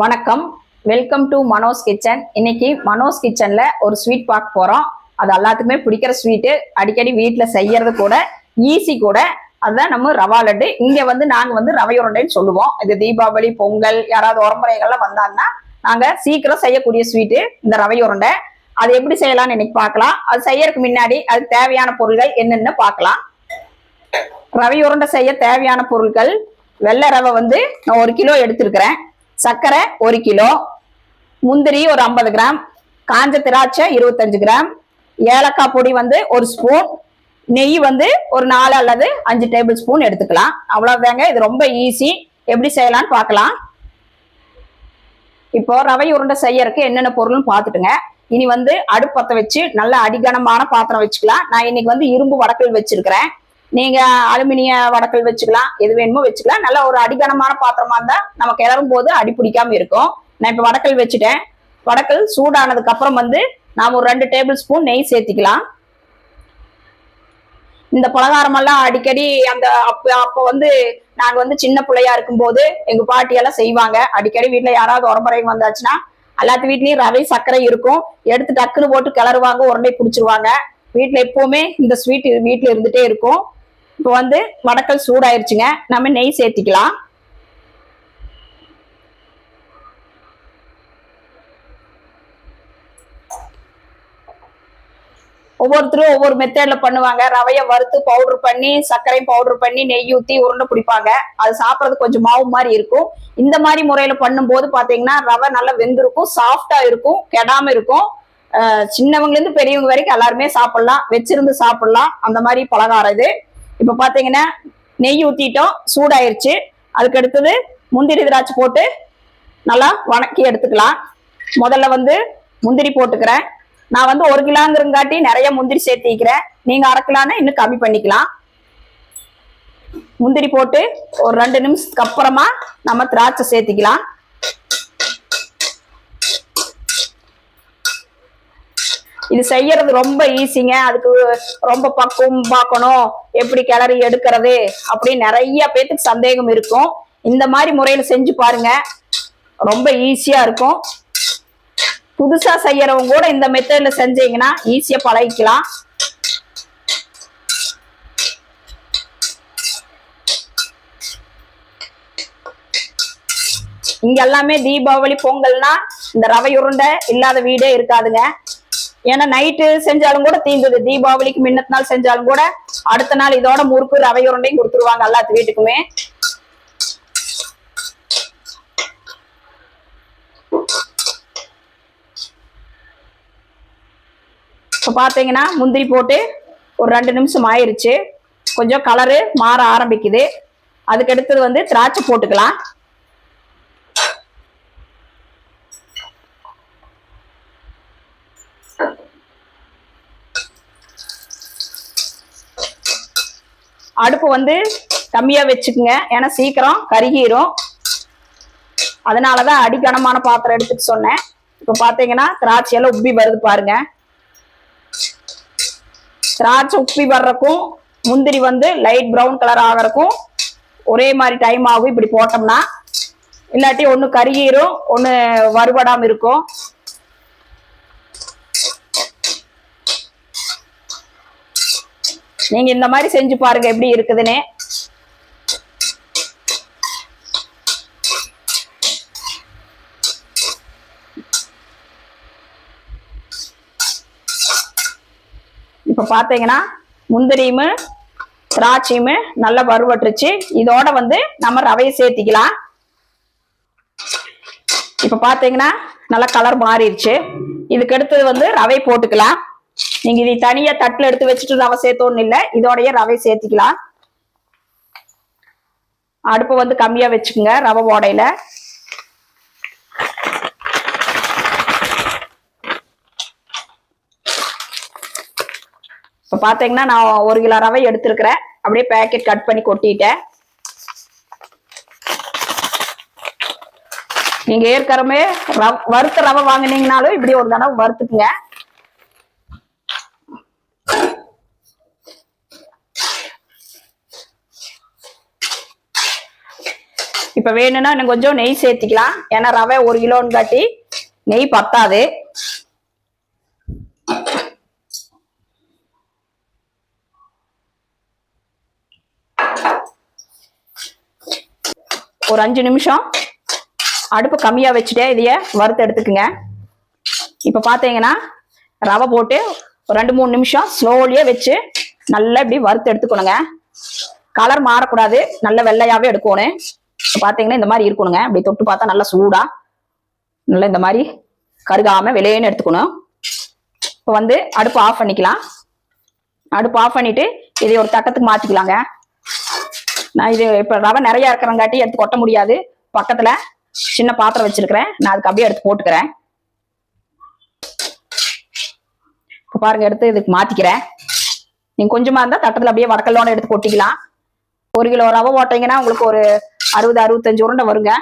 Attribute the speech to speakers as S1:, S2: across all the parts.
S1: வணக்கம். Welcome to Mano's kitchen இன்னைக்கு மனோஸ் கிச்சன்ல ஒரு ஸ்வீட் பார்க்க போறோம். அது எல்லாத்துக்குமே பிடிக்கிற ஸ்வீட்டு அடிக்கடி வீட்டில் செய்யறது கூட ஈஸி கூட. அதுதான் நம்ம ரவா லட்டு. இங்க வந்து நாங்க வந்து ரவை உருண்டைன்னு சொல்லுவோம். இது தீபாவளி பொங்கல் யாராவது உரம்புறைகள்லாம் வந்தாங்கன்னா நாங்க சீக்கிரம் செய்யக்கூடிய ஸ்வீட்டு இந்த ரவை உருண்டை. அது எப்படி செய்யலாம்னு இன்னைக்கு பார்க்கலாம். அது செய்யறதுக்கு முன்னாடி அதுக்கு தேவையான பொருட்கள் என்னென்னு பார்க்கலாம். ரவை உருண்டை செய்ய தேவையான பொருட்கள் வெள்ளை ரவை வந்து நான் ஒரு கிலோ எடுத்திருக்கிறேன். சர்க்கரை ஒரு கிலோ முந்திரி ஒரு ஐம்பது கிராம் காஞ்ச திராட்சை இருபத்தஞ்சு கிராம் ஏலக்காய் பொடி வந்து ஒரு ஸ்பூன் நெய் வந்து ஒரு நாலு அல்லது அஞ்சு டேபிள் ஸ்பூன் எடுத்துக்கலாம். அவ்வளோதாங்க இது ரொம்ப ஈஸி. எப்படி செய்யலான்னு பார்க்கலாம். இப்போ ரவை உருண்டை செய்யறதுக்கு என்னென்ன பொருள்னு பார்த்துட்டுங்க. இனி வந்து அடுப்பத்தை வச்சு நல்ல அடிகனமான பாத்திரம் வச்சுக்கலாம். நான் இன்னைக்கு வந்து இரும்பு வடக்கல் வச்சிருக்கிறேன். நீங்க அலுமினிய வடக்கல் வச்சுக்கலாம் எது வேணுமோ வச்சுக்கலாம். நல்ல ஒரு அடிகனமான பாத்திரமா இருந்தா நம்ம கிளறும் போது அடி பிடிக்காம இருக்கும். நான் இப்ப வடக்கல் வச்சுட்டேன். வடக்கல் சூடானதுக்கு அப்புறம் வந்து நாம ஒரு ரெண்டு டேபிள் ஸ்பூன் நெய் சேர்த்திக்கலாம். இந்த பலகாரமெல்லாம் அடிக்கடி அந்த அப்ப அப்ப வந்து நாங்க வந்து சின்ன பிள்ளையா இருக்கும்போது எங்க பாட்டியெல்லாம் செய்வாங்க. அடிக்கடி வீட்டுல யாராவது உரம்பரைங்க வந்தாச்சுன்னா எல்லாத்து வீட்லயும் ரவை சர்க்கரை இருக்கும். எடுத்து டக்குன்னு போட்டு கிளறுவாங்க உருண்டை பிடிச்சிருவாங்க. வீட்டுல எப்பவுமே இந்த ஸ்வீட் வீட்டுல இருந்துட்டே இருக்கும். இப்போ வந்து வடக்கல் சூடாயிருச்சுங்க. நம்ம நெய் சேர்த்திக்கலாம். ஒவ்வொருத்தரும் ஒவ்வொரு மெத்தட்ல பண்ணுவாங்க. ரவைய வறுத்து பவுடர் பண்ணி சர்க்கரையும் பவுடர் பண்ணி நெய் ஊத்தி உருண்டை பிடிப்பாங்க. அது சாப்பிட்றது கொஞ்சம் மாவு மாதிரி இருக்கும். இந்த மாதிரி முறையில பண்ணும்போது பாத்தீங்கன்னா ரவை நல்லா வெந்திருக்கும் சாஃப்டா இருக்கும் கெடாம இருக்கும். அஹ் இருந்து பெரியவங்க வரைக்கும் எல்லாருமே சாப்பிடலாம். வச்சிருந்து சாப்பிடலாம். அந்த மாதிரி பலகாரம் இது. இப்ப பாத்தீங்கன்னா நெய் ஊத்திட்டோம் சூடாயிருச்சு. அதுக்கு அடுத்தது முந்திரி திராட்சை போட்டு நல்லா வணக்கி எடுத்துக்கலாம். முதல்ல வந்து முந்திரி போட்டுக்கிறேன். நான் வந்து ஒரு கிலோங்கிறங்காட்டி நிறைய முந்திரி சேர்த்திக்கிறேன் நீங்க அரைக்கலான்னு இன்னும் கம்மி பண்ணிக்கலாம். முந்திரி போட்டு ஒரு ரெண்டு நிமிஷத்துக்கு அப்புறமா நம்ம திராட்சை சேர்த்திக்கலாம். இது செய்யறது ரொம்ப ஈஸிங்க அதுக்கு ரொம்ப பக்குவம் பார்க்கணும். எப்படி கிளறி எடுக்கிறது அப்படின்னு நிறைய பேத்துக்கு சந்தேகம் இருக்கும். இந்த மாதிரி முறையில செஞ்சு பாருங்க. ரொம்ப ஈஸியா இருக்கும். புதுசா செய்யறவங்க கூட இந்த மெத்தட்ல செஞ்சீங்கன்னா ஈஸியா பழகிக்கலாம். இங்க எல்லாமே தீபாவளி பொங்கல்னா இந்த ரவை உருண்டை இல்லாத வீடே இருக்காதுங்க. ஏன்னா நைட்டு செஞ்சாலும் கூட தீந்துது. தீபாவளிக்கு மின்னத்து நாள் செஞ்சாலும் கூட அடுத்த நாள் இதோட முறுக்கு ரவை உருண்டையும் கொடுத்துருவாங்க எல்லாத்து வீட்டுக்குமே. இப்போ பார்த்தீங்கன்னா முந்திரி போட்டு ஒரு ரெண்டு நிமிஷம் ஆயிருச்சு. கொஞ்சம் கலரு மாற ஆரம்பிக்குது. அதுக்கு அடுத்தது வந்து திராட்சை போட்டுக்கலாம். அடுப்பு வந்து கம்மியா வச்சுக்குங்க. ஏன்னா சீக்கிரம் கருகிரும். அதனாலதான் அடிக்கனமான பாத்திரம் எடுத்துட்டு சொன்னேன். இப்ப பாத்தீங்கன்னா திராட்சையெல்லாம் உப்பி வருது பாருங்க. திராட்சை உப்பி வர்றக்கும் முந்திரி வந்து லைட் ப்ரௌன் கலர் ஆகிறக்கும் ஒரே மாதிரி டைம் ஆகும். இப்படி போட்டோம்னா இல்லாட்டி ஒன்று கருகிரும் ஒன்று வறுபடாம இருக்கும். நீங்க இந்த மாதிரி செஞ்சு பாருங்க எப்படி இருக்குதுன்னு. இப்ப பாத்தீங்கன்னா முந்திரியும் திராட்சையும் நல்லா வறுவட்டுருச்சு இதோட வந்து நம்ம ரவையை சேர்த்திக்கலாம். இப்ப பாத்தீங்கன்னா நல்லா கலர் மாறிடுச்சு. இதுக்கு அடுத்தது வந்து ரவை போட்டுக்கலாம். நீங்க இதை தனியா தட்டுல எடுத்து வச்சுட்டு ரவை சேர்த்தோன்னு இல்லை இதோடைய ரவை சேர்த்திக்கலாம். அடுப்பை வந்து கம்மியா வச்சுக்கோங்க ரவை ஓடையில. இப்ப பாத்தீங்கன்னா நான் ஒரு கிலோ ரவை எடுத்திருக்கிறேன். அப்படியே பேக்கெட் கட் பண்ணி கொட்டிட்டேன். நீங்க ஏற்கனவே ரவ் வறுத்த ரவை வாங்கினீங்கனாலும் இப்படி ஒரு தடவை வறுத்துக்குங்க. இப்ப வேணும்னா இன்னும் கொஞ்சம் நெய் சேர்த்திக்கலாம். ஏன்னா ரவை ஒரு கிலோன்னு காட்டி நெய் பத்தாது. ஒரு அஞ்சு நிமிஷம். அடுப்பு கம்மியா வச்சுட்டே இதைய வறுத்து எடுத்துக்குங்க. இப்ப பாத்தீங்கன்னா ரவை போட்டு ஒரு ரெண்டு மூணு நிமிஷம் ஸ்லோலியே வச்சு நல்லா இப்படி வறுத்து எடுத்துக்கணுங்க. கலர் மாறக்கூடாது. நல்ல வெள்ளையாவே எடுக்கணும். இப்ப பாத்தீங்கன்னா இந்த மாதிரி இருக்கணுங்க. அப்படி தொட்டு பார்த்தா நல்லா சூடா நல்லா இந்த மாதிரி கருகாம வெளியேன்னு எடுத்துக்கணும். இப்போ வந்து அடுப்பு ஆஃப் பண்ணிக்கலாம். அடுப்பு ஆஃப் பண்ணிட்டு இதை ஒரு தட்டத்துக்கு மாத்திக்கலாங்க. நான் இது இப்ப ரவை நிறைய இருக்கிறங்காட்டி எடுத்து கொட்ட முடியாது. பக்கத்துல சின்ன பாத்திரம் வச்சிருக்கிறேன். நான் அதுக்கு அப்படியே எடுத்து போட்டுக்கிறேன். இப்ப பாருங்க எடுத்து இதுக்கு மாத்திக்கிறேன். நீங்க கொஞ்சமா இருந்தா தட்டத்துல அப்படியே வடக்கல்லோட எடுத்து கொட்டிக்கலாம். ஒரு கிலோ ரவை ஓட்டிங்கன்னா உங்களுக்கு ஒரு அறுபது அறுபத்தஞ்சு உருண்டை வருங்க.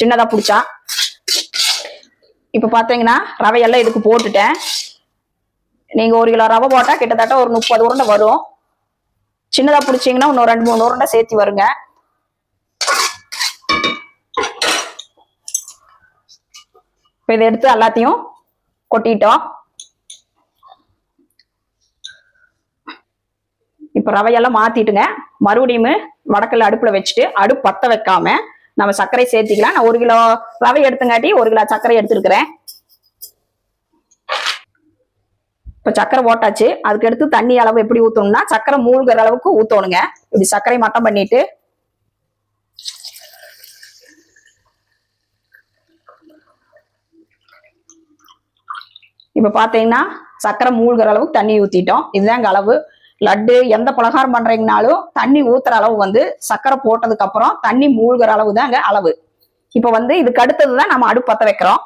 S1: சின்னதா பிடிச்சா. இப்ப பாத்தீங்கன்னா ரவையெல்லாம் இதுக்கு போட்டுட்டேன். நீங்க ஒரு கிலோ ரவை போட்டா கிட்டத்தட்ட ஒரு முப்பது உருண்டை வரும். சின்னதா பிடிச்சீங்கன்னா இன்னும் ரெண்டு மூணு உருண்டை சேர்த்து வருங்க. இப்ப இதை எடுத்து எல்லாத்தையும் கொட்டிட்டோம். இப்ப ரவையெல்லாம் மாத்திட்டுங்க. மறுபடியும் வடக்கல்ல அடுப்புல வச்சுட்டு அடுப்பு பத்த வைக்காம நம்ம சர்க்கரை சேர்த்திக்கலாம். நான் ஒரு கிலோ ரவை எடுத்துங்காட்டி ஒரு கிலோ சர்க்கரை எடுத்துருக்கிறேன். இப்ப சர்க்கரை போட்டாச்சு அதுக்கு அடுத்து தண்ணி அளவு எப்படி ஊற்றணும்னா சக்கரை மூழ்கிற அளவுக்கு ஊத்தணுங்க. இப்படி சர்க்கரை மட்டம் பண்ணிட்டு இப்போ பாத்தீங்கன்னா சர்க்கரை மூழ்கிற அளவுக்கு தண்ணி ஊத்திட்டோம். இதுதாங்க அளவு. லட்டு எந்த பலகாரம் பண்றீங்கனாலும் தண்ணி ஊத்துற அளவு வந்து சக்கரை போட்டதுக்கு அப்புறம் தண்ணி மூழ்கிற அளவு தாங்க அளவு. இப்ப வந்து இதுக்கு அடுத்தது தான் நம்ம அடுப்பு பத்த வைக்கிறோம்.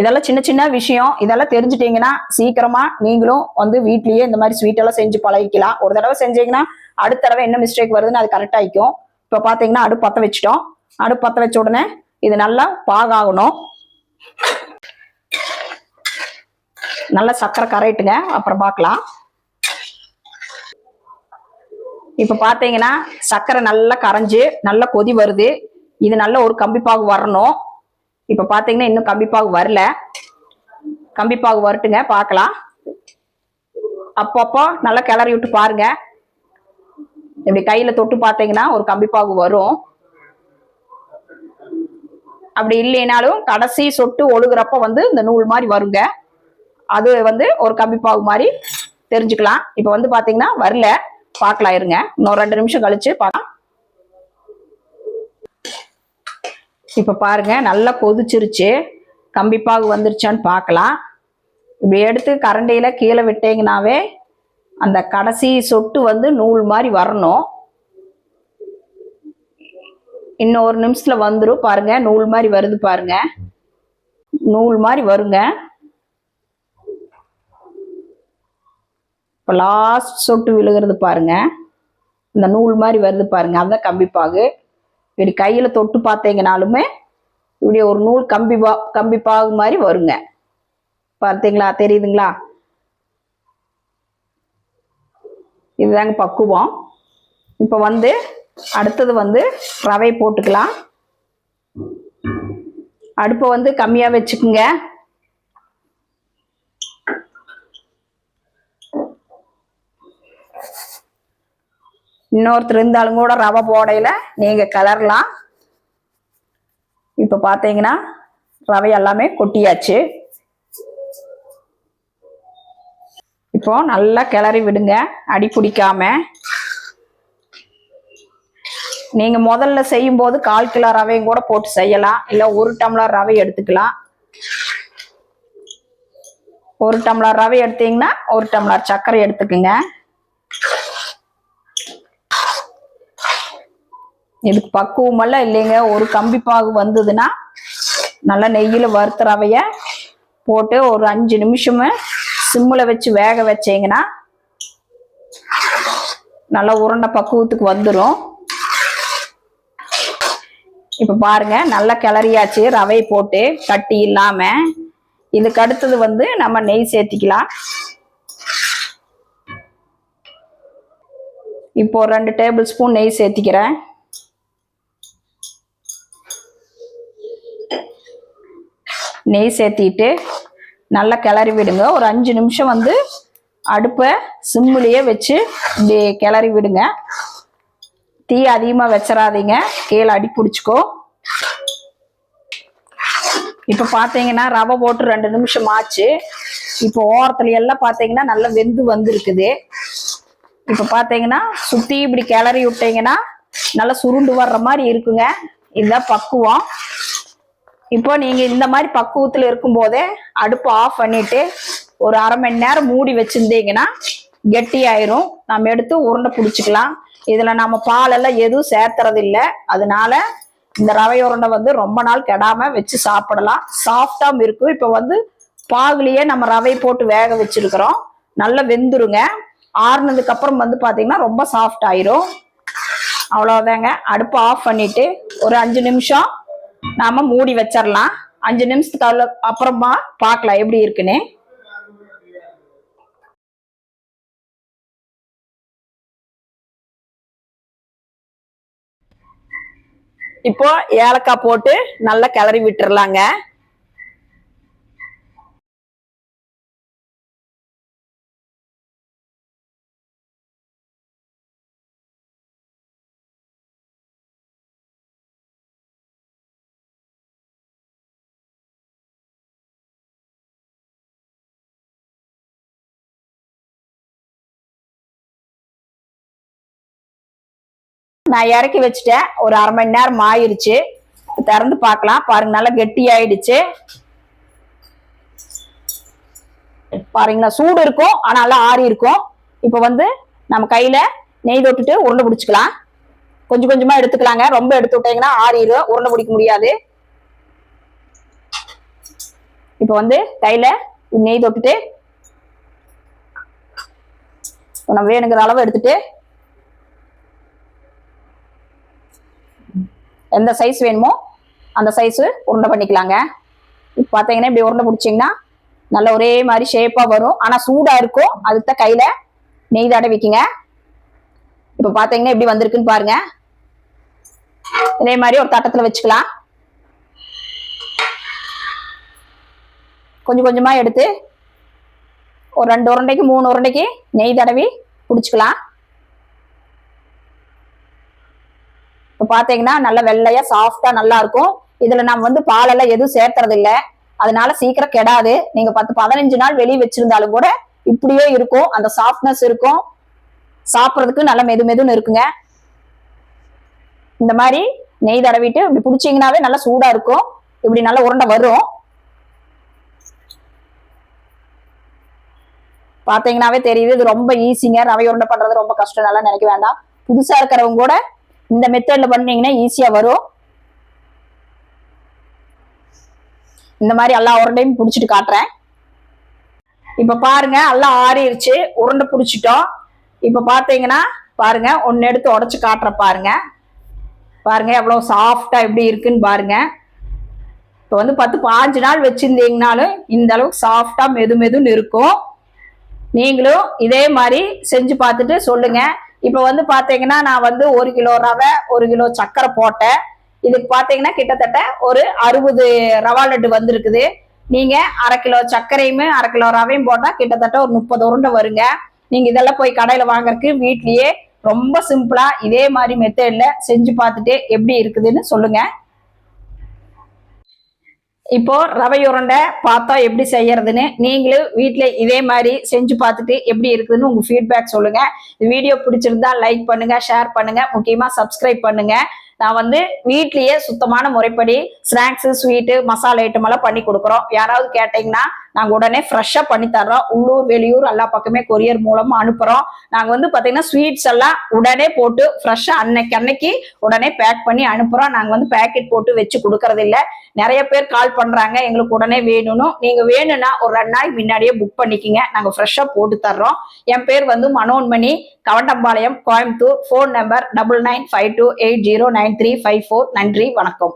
S1: இதெல்லாம் சின்ன சின்ன விஷயம். இதெல்லாம் தெரிஞ்சுட்டீங்கன்னா சீக்கிரமா நீங்களும் வந்து வீட்லயே இந்த மாதிரி ஸ்வீட் எல்லாம் செஞ்சு பழகிக்கலாம். ஒரு தடவை செஞ்சீங்கன்னா அடுத்த தடவை என்ன மிஸ்டேக் வருதுன்னு அது கரெக்ட் ஆயிக்கும். இப்ப பாத்தீங்கன்னா அடுப்பு பத்த வச்சுட்டோம். அடுப்பு பத்த வச்ச உடனே இது நல்லா பாகாகணும். நல்லா சக்கரை கரைட்டுங்க அப்புறம் பார்க்கலாம் இப்போ பார்த்தீங்கன்னா சக்கரை நல்லா கரைஞ்சி நல்லா கொதி வருது. இது நல்ல ஒரு கம்பிப்பாகு வரணும். இப்போ பார்த்தீங்கன்னா இன்னும் கம்பிப்பாகு வரல. கம்பிப்பாகு வரட்டுங்க பார்க்கலாம் அப்பப்போ நல்லா கிளறி விட்டு பாருங்க. இப்படி கையில் தொட்டு பார்த்தீங்கன்னா ஒரு கம்பிப்பாகு வரும். அப்படி இல்லைனாலும் கடைசி சொட்டு ஒழுகுறப்ப வந்து இந்த நூல் மாதிரி வருங்க. அது வந்து ஒரு கம்பிப்பாகு மாதிரி தெரிஞ்சுக்கலாம். இப்ப வந்து பாத்தீங்கன்னா வரல. பார்க்கலாம் இருங்க. இன்னும் ரெண்டு நிமிஷம் கழிச்சு பார்க்கலாம் இப்ப பாருங்க நல்லா கொதிச்சிருச்சு. கம்பிப்பாகு வந்துருச்சான்னு பார்க்கலாம் இப்படி எடுத்து கரண்டியில கீழே விட்டீங்கன்னாவே அந்த கடைசி சொட்டு வந்து நூல் மாதிரி வரணும். இன்னும் ஒரு நிமிஷத்துல வந்துடும் பாருங்க. நூல் மாதிரி வருது பாருங்க. நூல் மாதிரி வருங்க. இப்போ லாஸ்ட் சொட்டு விழுகிறது பாருங்க. இந்த நூல் மாதிரி வருது பாருங்க. அதான் கம்பிப்பாகு இப்படி கையில் தொட்டு பார்த்தீங்கனாலுமே இப்படி ஒரு நூல் கம்பி பா கம்பி பாகு மாதிரி வருங்க. பார்த்தீங்களா? தெரியுதுங்களா? இதுதாங்க பக்குவம். இப்போ வந்து அடுத்தது வந்து ரவை போட்டுக்கலாம். அடுப்பை வந்து கம்மியாக வச்சுக்குங்க. இன்னொருத்தர் இருந்தாலும் கூட ரவை போடையில நீங்க கலரலாம். இப்ப பாத்தீங்கன்னா ரவை எல்லாமே கொட்டியாச்சு. இப்போ நல்லா கிளறி விடுங்க. அடி பிடிக்காம. நீங்க முதல்ல செய்யும் போது கால் கிலோ ரவையும் கூட போட்டு செய்யலாம். இல்ல ஒரு டம்ளர் ரவை எடுத்துக்கலாம். ஒரு டம்ளர் ரவை எடுத்தீங்கன்னா ஒரு டம்ளர் சர்க்கரை எடுத்துக்குங்க. இதுக்கு பக்குவமெல்லாம் இல்லைங்க. ஒரு கம்பி பாகு வந்ததுன்னா நல்லா நெய்யில் வறுத்த ரவைய போட்டு ஒரு அஞ்சு நிமிஷம் சிம்மில் வச்சு வேக வச்சீங்கன்னா நல்லா உருண்டை பக்குவத்துக்கு வந்துடும் இப்போ பாருங்க நல்லா கிளறியாச்சு. ரவை போட்டு கட்டி இல்லாமல் இதுக்கு அடுத்தது வந்து நம்ம நெய் சேர்த்திக்கலாம். இப்போ ரெண்டு டேபிள் ஸ்பூன் நெய் சேர்த்திக்கிறேன். நெய் சேர்த்திட்டு நல்லா கிளறி விடுங்க. ஒரு அஞ்சு நிமிஷம் வந்து அடுப்பை சிம்மிலேயே வச்சு இப்படி கிளறி விடுங்க. தீ அதிகமாக வச்சிடாதீங்க கீழே அடி பிடிச்சிக்கோ. இப்போ பார்த்தீங்கன்னா ரவை போட்டு ரெண்டு நிமிஷம் ஆச்சு. இப்போ ஓரத்துல எல்லாம் பார்த்தீங்கன்னா நல்லா வெந்து வந்திருக்குது. இப்போ பார்த்தீங்கன்னா சுற்றி இப்படி கிளறி விட்டீங்கன்னா நல்லா சுருண்டு வர்ற மாதிரி இருக்குங்க. இதுதான் பக்குவம். இப்போ நீங்க இந்த மாதிரி பக்குவத்துல இருக்கும்போதே அடுப்பு ஆஃப் பண்ணிட்டு ஒரு அரை மணி நேரம் மூடி வச்சிருந்தீங்கன்னா கெட்டி ஆயிரும் நம்ம எடுத்து உருண்டை பிடிச்சிக்கலாம். இதுல நம்ம பால் எல்லாம் எதுவும் சேர்த்துறது இல்லை அதனால இந்த ரவை உருண்டை வந்து ரொம்ப நாள் கெடாம வச்சு சாப்பிடலாம். சாஃப்டாவும் இருக்கும். இப்போ வந்து பாகுலயே நம்ம ரவை போட்டு வேக வச்சிருக்கிறோம். நல்லா வெந்துருங்க. ஆறுனதுக்கு அப்புறம் வந்து பாத்தீங்கன்னா ரொம்ப சாஃப்ட் ஆயிரும். அவ்வளவுதாங்க. அடுப்பு ஆஃப் பண்ணிட்டு ஒரு அஞ்சு நிமிஷம் நாம மூடி வச்சிடலாம் அஞ்சு நிமிஷத்துக்கு அவ்வளோ அப்புறமா பார்க்கலாம் எப்படி இருக்குன்னு. இப்போ ஏலக்காய் போட்டு நல்லா கிளறி விட்டுறலாங்க. நான் இறக்கி வச்சுட்டேன். ஒரு அரை மணி நேரம் ஆயிருச்சு. திறந்து பார்க்கலாம். பாருங்க நல்லா கெட்டி ஆயிடுச்சு பாருங்களா சூடு இருக்கும் ஆனா நல்லா ஆறி இருக்கும். இப்போ வந்து நம்ம கையில நெய் தொட்டுட்டு உருண்டை பிடிச்சிக்கலாம். கொஞ்சம் கொஞ்சமா எடுத்துக்கலாங்க. ரொம்ப எடுத்து விட்டீங்கன்னா ஆறிடும் உருண்டை பிடிக்க முடியாது. இப்போ வந்து கையில நெய் தொட்டுட்டு இப்ப நம்ம வேணுங்கிற அளவு எடுத்துட்டு எந்த சைஸ் வேணுமோ அந்த சைஸு உருண்டை பண்ணிக்கலாங்க. இப்போ பார்த்தீங்கன்னா இப்படி உருண்டை பிடிச்சிங்கன்னா நல்ல ஒரே மாதிரி ஷேப்பாக வரும். ஆனால் சூடாக இருக்கும். அதுக்கு தான் கையில் நெய் தடவிக்குங்க இப்போ பார்த்தீங்கன்னா எப்படி வந்திருக்குன்னு பாருங்க. இதே மாதிரி ஒரு தட்டத்தில் வச்சுக்கலாம். கொஞ்சம் கொஞ்சமாக எடுத்து ஒரு ரெண்டு உருண்டைக்கு மூணு உருண்டைக்கு நெய் தடவி பிடிச்சிக்கலாம். இப்போ பார்த்தீங்கன்னா நல்லா வெள்ளையா சாஃப்டா நல்லா இருக்கும். இதுல நம்ம வந்து பாலெல்லாம் எதுவும் சேர்த்துறது இல்ல அதனால சீக்கிரம் கெடாது. நீங்க பத்து பதினஞ்சு நாள் வெளியே வச்சிருந்தாலும் கூட இப்படியே இருக்கும். அந்த சாஃப்ட்னஸ் இருக்கும். சாப்பிட்றதுக்கு நல்ல மெது மெதுன்னு இருக்குங்க. இந்த மாதிரி நெய் தடவிட்டு இப்படி பிடிச்சிங்கனாவே நல்லா சூடா இருக்கும். இப்படி நல்லா உருண்டை வரும். பாத்தீங்கன்னாவே தெரியுது இது ரொம்ப ஈஸிங்க ரவை உருண்டை பண்றது ரொம்ப கஷ்டம். நல்லா நினைக்க வேண்டாம். புதுசா இருக்கிறவங்க கூட இந்த மெத்தட்ல பண்ணீங்கன்னா ஈஸியா வரும். இந்த மாதிரி எல்லா உருண்டையும் பிடிச்சிட்டு காட்டுறேன். இப்ப பாருங்க எல்லாம் ஆறிடுச்சு உருண்டை பிடிச்சிட்டோம். இப்ப பாத்தீங்கன்னா பாருங்க ஒன்னு எடுத்து உடச்சு காட்டுற பாருங்க. பாருங்க எவ்வளவு சாஃப்டா எப்படி இருக்குன்னு பாருங்க. இப்போ வந்து பத்து பாஞ்சு நாள் வச்சிருந்தீங்கனாலும் இந்த அளவுக்கு சாஃப்டா மெது மெதுன்னு இருக்கும். நீங்களும் இதே மாதிரி செஞ்சு பார்த்துட்டு சொல்லுங்க. இப்போ வந்து பாத்தீங்கன்னா நான் வந்து ஒரு கிலோ ரவை ஒரு கிலோ சர்க்கரை போட்டேன். இதுக்கு பாத்தீங்கன்னா கிட்டத்தட்ட ஒரு அறுபது ரவா லட்டு வந்திருக்குது. நீங்க அரை கிலோ சர்க்கரையுமே அரை கிலோ ரவையும் போட்டா கிட்டத்தட்ட ஒரு முப்பது உருண்டை வருங்க. நீங்க இதெல்லாம் போய் கடையில வாங்குறதுக்கு வீட்லயே ரொம்ப சிம்பிளா இதே மாதிரி மெத்தட்ல செஞ்சு பார்த்துட்டு எப்படி இருக்குதுன்னு சொல்லுங்க. இப்போ ரவை உருண்டை பார்த்தா எப்படி செய்யறதுன்னு நீங்களும் வீட்டில் இதே மாதிரி செஞ்சு பார்த்துட்டு எப்படி இருக்குதுன்னு உங்க ஃபீட்பேக் சொல்லுங்க. வீடியோ பிடிச்சிருந்தா லைக் பண்ணுங்க ஷேர் பண்ணுங்க முக்கியமா சப்ஸ்கிரைப் பண்ணுங்க. நான் வந்து வீட்லயே சுத்தமான முறைப்படி ஸ்நாக்ஸ் ஸ்வீட்டு மசாலா ஐட்டம் எல்லாம் பண்ணி கொடுக்குறோம். யாராவது கேட்டீங்கன்னா நாங்க உடனே ஃப்ரெஷ்ஷா பண்ணி தர்றோம். உள்ளூர் வெளியூர் எல்லா பக்கமே கொரியர் மூலமா அனுப்புறோம். நாங்க வந்து பாத்தீங்கன்னா ஸ்வீட்ஸ் எல்லாம் உடனே போட்டு ஃப்ரெஷ்ஷா அன்னைக்கு அன்னைக்கு உடனே பேக் பண்ணி அனுப்புறோம். நாங்க வந்து பேக்கெட் போட்டு வச்சு கொடுக்கறது இல்ல. நிறைய பேர் கால் பண்றாங்க. எங்களுக்கு உடனே வேணும்னு. நீங்க வேணும்னா ஒரு ரெண்டு நாள் முன்னாடியே புக் பண்ணிக்கிங்க. நாங்க ஃப்ரெஷ்ஷா போட்டு தர்றோம். என் பேர் வந்து Manonmani Kavundampalayam Coimbatore. Phone number double nine five two eight zero nine three five four நன்றி வணக்கம்.